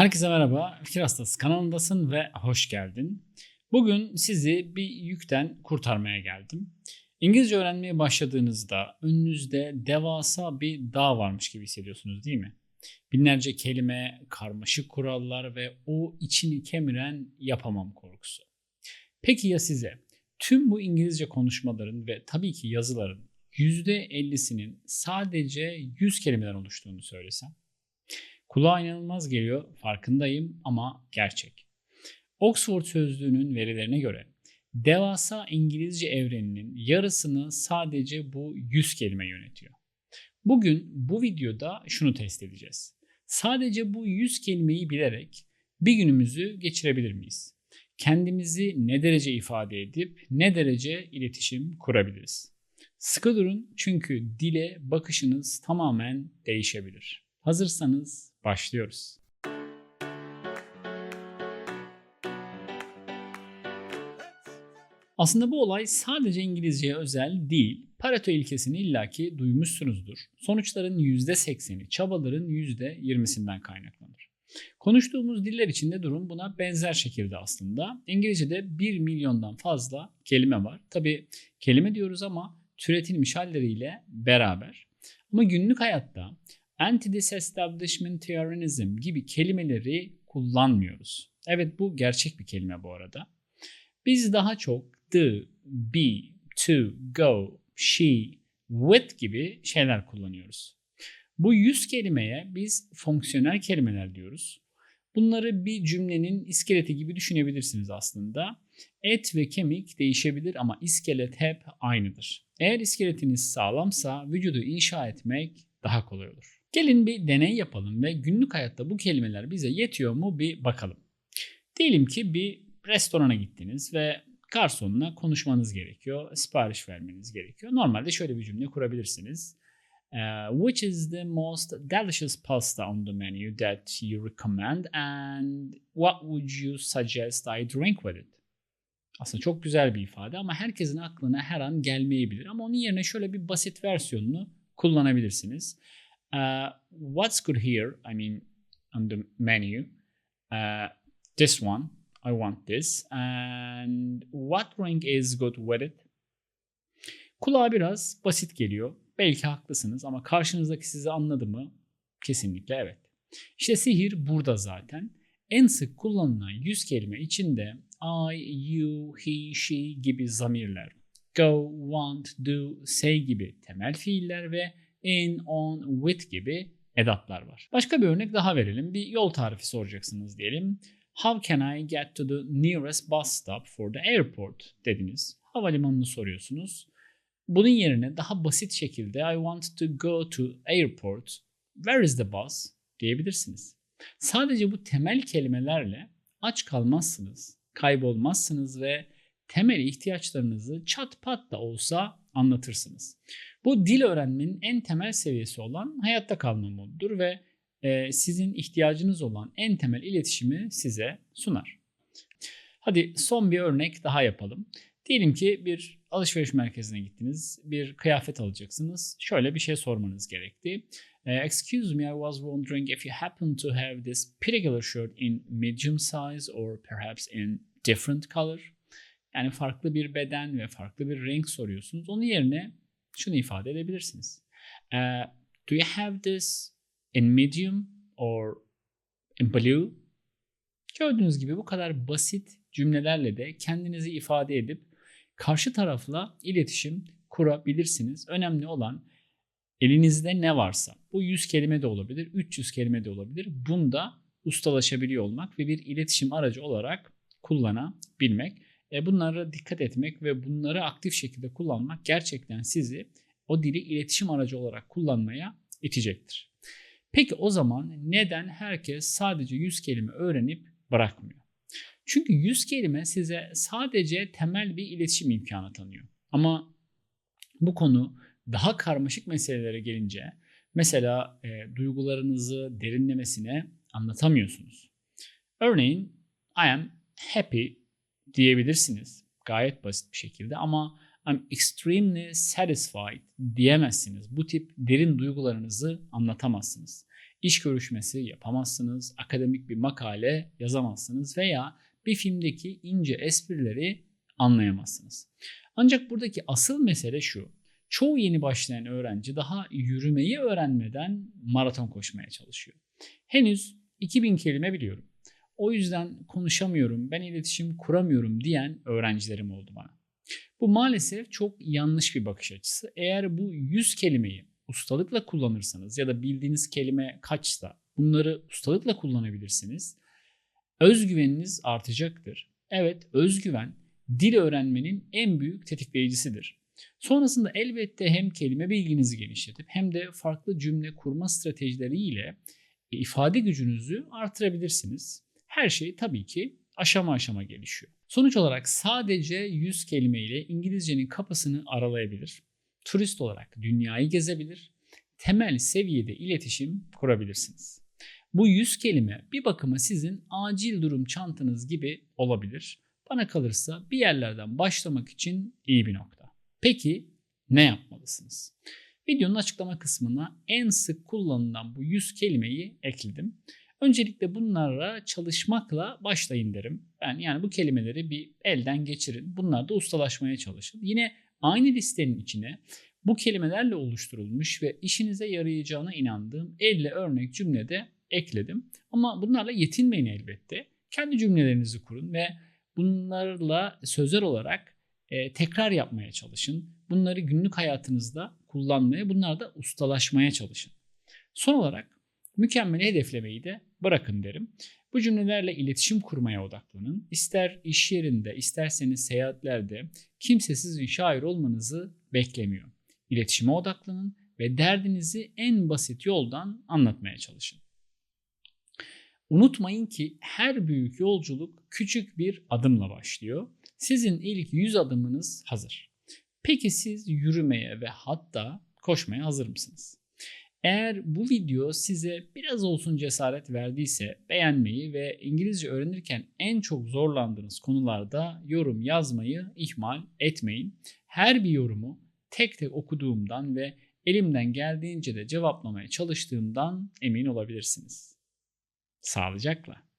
Herkese merhaba. Fikir Hastası kanalındasın ve hoş geldin. Bugün sizi bir yükten kurtarmaya geldim. İngilizce öğrenmeye başladığınızda önünüzde devasa bir dağ varmış gibi hissediyorsunuz değil mi? Binlerce kelime, karmaşık kurallar ve o içini kemiren yapamam korkusu. Peki ya size tüm bu İngilizce konuşmaların ve tabii ki yazıların %50'sinin sadece 100 kelimeden oluştuğunu söylesem? Kulağa inanılmaz geliyor, farkındayım ama gerçek. Oxford Sözlüğü'nün verilerine göre devasa İngilizce evreninin yarısını sadece bu 100 kelime yönetiyor. Bugün bu videoda şunu test edeceğiz. Sadece bu 100 kelimeyi bilerek bir günümüzü geçirebilir miyiz? Kendimizi ne derece ifade edip ne derece iletişim kurabiliriz? Sıkı durun çünkü dile bakışınız tamamen değişebilir. Hazırsanız başlıyoruz. Aslında bu olay sadece İngilizceye özel değil. Pareto ilkesini illaki duymuşsunuzdur. Sonuçların %80'i çabaların %20'sinden kaynaklanır. Konuştuğumuz diller içinde durum buna benzer şekilde aslında. İngilizce'de 1 milyondan fazla kelime var. Tabi kelime diyoruz ama türetilmiş halleriyle beraber. Ama günlük hayatta anti-disestablishmentarianism gibi kelimeleri kullanmıyoruz. Evet bu gerçek bir kelime bu arada. Biz daha çok the, be, to, go, she, with gibi şeyler kullanıyoruz. Bu yüz kelimeye biz fonksiyonel kelimeler diyoruz. Bunları bir cümlenin iskeleti gibi düşünebilirsiniz aslında. Et ve kemik değişebilir ama iskelet hep aynıdır. Eğer iskeletiniz sağlamsa vücudu inşa etmek daha kolay olur. Gelin bir deney yapalım ve günlük hayatta bu kelimeler bize yetiyor mu bir bakalım. Diyelim ki bir restorana gittiniz ve garsonla konuşmanız gerekiyor, sipariş vermeniz gerekiyor. Normalde şöyle bir cümle kurabilirsiniz. Uh, which is the most delicious pasta on the menu that you recommend and what would you suggest I drink with it? Aslında çok güzel bir ifade ama herkesin aklına her an gelmeyebilir. Ama onun yerine şöyle bir basit versiyonunu kullanabilirsiniz. Uh, what's good here? I mean, on the menu, uh, this one, I want this. And what drink is good with it? Kulağa biraz basit geliyor. Belki haklısınız ama karşınızdaki sizi anladı mı? Kesinlikle evet. İşte sihir burada zaten. En sık kullanılan yüz kelime içinde I, you, he, she gibi zamirler, go, want, do, say gibi temel fiiller ve in, on, with gibi edatlar var. Başka bir örnek daha verelim. Bir yol tarifi soracaksınız diyelim. How can I get to the nearest bus stop for the airport dediniz. Havalimanını soruyorsunuz. Bunun yerine daha basit şekilde I want to go to airport. Where is the bus? diyebilirsiniz. Sadece bu temel kelimelerle aç kalmazsınız, kaybolmazsınız ve temel ihtiyaçlarınızı çat pat da olsa anlatırsınız. Bu dil öğrenmenin en temel seviyesi olan hayatta kalma modudur ve e, sizin ihtiyacınız olan en temel iletişimi size sunar. Hadi son bir örnek daha yapalım. Diyelim ki bir alışveriş merkezine gittiniz, bir kıyafet alacaksınız. Şöyle bir şey sormanız gerekti. Excuse me, I was wondering if you happen to have this particular shirt in medium size or perhaps in different color. Yani farklı bir beden ve farklı bir renk soruyorsunuz. Onun yerine şunu ifade edebilirsiniz. Uh, do you have this in medium or in blue? Gördüğünüz gibi bu kadar basit cümlelerle de kendinizi ifade edip karşı tarafla iletişim kurabilirsiniz. Önemli olan elinizde ne varsa. Bu 100 kelime de olabilir, 300 kelime de olabilir. Bunda ustalaşabiliyor olmak ve bir iletişim aracı olarak kullanabilmek. E, bunlara dikkat etmek ve bunları aktif şekilde kullanmak gerçekten sizi o dili iletişim aracı olarak kullanmaya itecektir. Peki o zaman neden herkes sadece 100 kelime öğrenip bırakmıyor? Çünkü 100 kelime size sadece temel bir iletişim imkanı tanıyor. Ama bu konu daha karmaşık meselelere gelince mesela e, duygularınızı derinlemesine anlatamıyorsunuz. Örneğin I am happy diyebilirsiniz gayet basit bir şekilde ama I'm extremely satisfied diyemezsiniz. Bu tip derin duygularınızı anlatamazsınız. İş görüşmesi yapamazsınız, akademik bir makale yazamazsınız veya bir filmdeki ince esprileri anlayamazsınız. Ancak buradaki asıl mesele şu. Çoğu yeni başlayan öğrenci daha yürümeyi öğrenmeden maraton koşmaya çalışıyor. Henüz 2000 kelime biliyorum. O yüzden konuşamıyorum, ben iletişim kuramıyorum diyen öğrencilerim oldu bana. Bu maalesef çok yanlış bir bakış açısı. Eğer bu 100 kelimeyi ustalıkla kullanırsanız ya da bildiğiniz kelime kaçsa bunları ustalıkla kullanabilirsiniz. Özgüveniniz artacaktır. Evet, özgüven dil öğrenmenin en büyük tetikleyicisidir. Sonrasında elbette hem kelime bilginizi genişletip hem de farklı cümle kurma stratejileriyle ifade gücünüzü artırabilirsiniz. Her şey tabii ki aşama aşama gelişiyor. Sonuç olarak sadece 100 kelimeyle İngilizcenin kapısını aralayabilir. Turist olarak dünyayı gezebilir. Temel seviyede iletişim kurabilirsiniz. Bu 100 kelime bir bakıma sizin acil durum çantanız gibi olabilir. Bana kalırsa bir yerlerden başlamak için iyi bir nokta. Peki ne yapmalısınız? Videonun açıklama kısmına en sık kullanılan bu 100 kelimeyi ekledim. Öncelikle bunlara çalışmakla başlayın derim. Ben yani bu kelimeleri bir elden geçirin. Bunlarda ustalaşmaya çalışın. Yine aynı listenin içine bu kelimelerle oluşturulmuş ve işinize yarayacağına inandığım 50 örnek cümle de ekledim. Ama bunlarla yetinmeyin elbette. Kendi cümlelerinizi kurun ve bunlarla sözel olarak e, tekrar yapmaya çalışın. Bunları günlük hayatınızda kullanmaya, bunlarda ustalaşmaya çalışın. Son olarak mükemmel hedeflemeyi de bırakın derim. Bu cümlelerle iletişim kurmaya odaklanın. İster iş yerinde, isterseniz seyahatlerde kimse sizin şair olmanızı beklemiyor. İletişime odaklanın ve derdinizi en basit yoldan anlatmaya çalışın. Unutmayın ki her büyük yolculuk küçük bir adımla başlıyor. Sizin ilk 100 adımınız hazır. Peki siz yürümeye ve hatta koşmaya hazır mısınız? Eğer bu video size biraz olsun cesaret verdiyse beğenmeyi ve İngilizce öğrenirken en çok zorlandığınız konularda yorum yazmayı ihmal etmeyin. Her bir yorumu tek tek okuduğumdan ve elimden geldiğince de cevaplamaya çalıştığımdan emin olabilirsiniz. Sağlıcakla.